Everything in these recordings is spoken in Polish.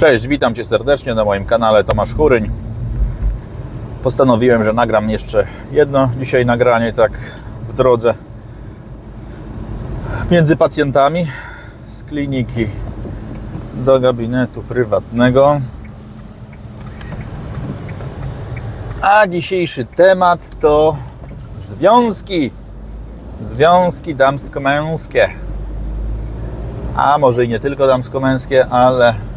Cześć, witam Cię serdecznie na moim kanale Tomasz Churyń. Postanowiłem, że nagram jeszcze jedno dzisiaj nagranie, tak w drodze między pacjentami z kliniki do gabinetu prywatnego. A dzisiejszy temat to związki. Związki damsko-męskie. A może i nie tylko damsko-męskie, ale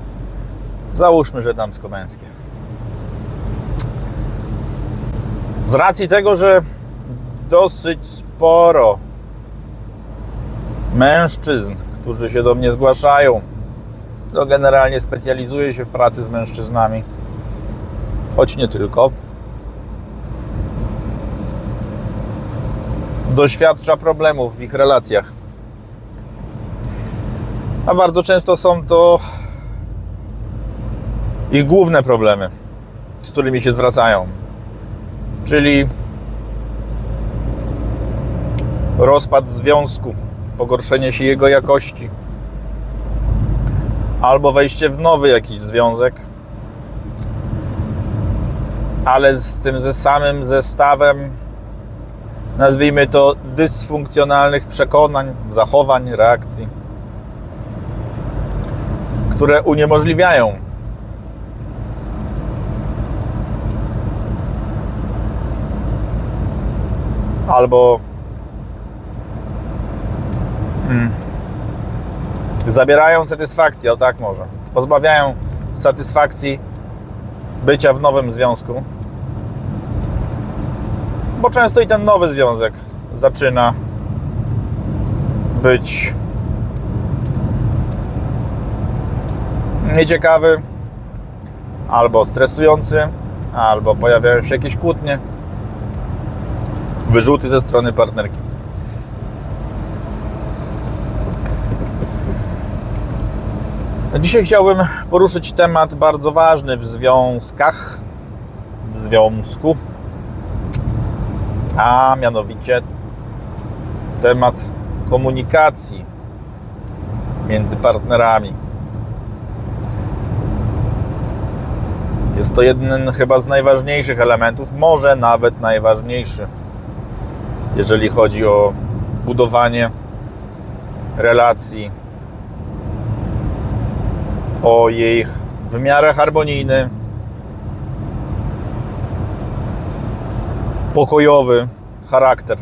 załóżmy, że damsko-męskie. Z racji tego, że dosyć sporo mężczyzn, którzy się do mnie zgłaszają, to generalnie specjalizuję się w pracy z mężczyznami, choć nie tylko. Doświadcza problemów w ich relacjach. A bardzo często są to ich główne problemy, z którymi się zwracają. Czyli rozpad związku, pogorszenie się jego jakości, albo wejście w nowy jakiś związek, ale z tym ze samym zestawem, nazwijmy to, dysfunkcjonalnych przekonań, zachowań, reakcji, które uniemożliwiają albo mm, zabierają satysfakcję, o tak może. Pozbawiają satysfakcji bycia w nowym związku. Bo często i ten nowy związek zaczyna być nieciekawy, albo stresujący, albo pojawiają się jakieś kłótnie wyrzuty ze strony partnerki. Dzisiaj chciałbym poruszyć temat bardzo ważny w związkach, w związku, a mianowicie temat komunikacji między partnerami. Jest to jeden chyba z najważniejszych elementów, może nawet najważniejszy jeżeli chodzi o budowanie relacji, o jej w harmonijny, pokojowy charakter.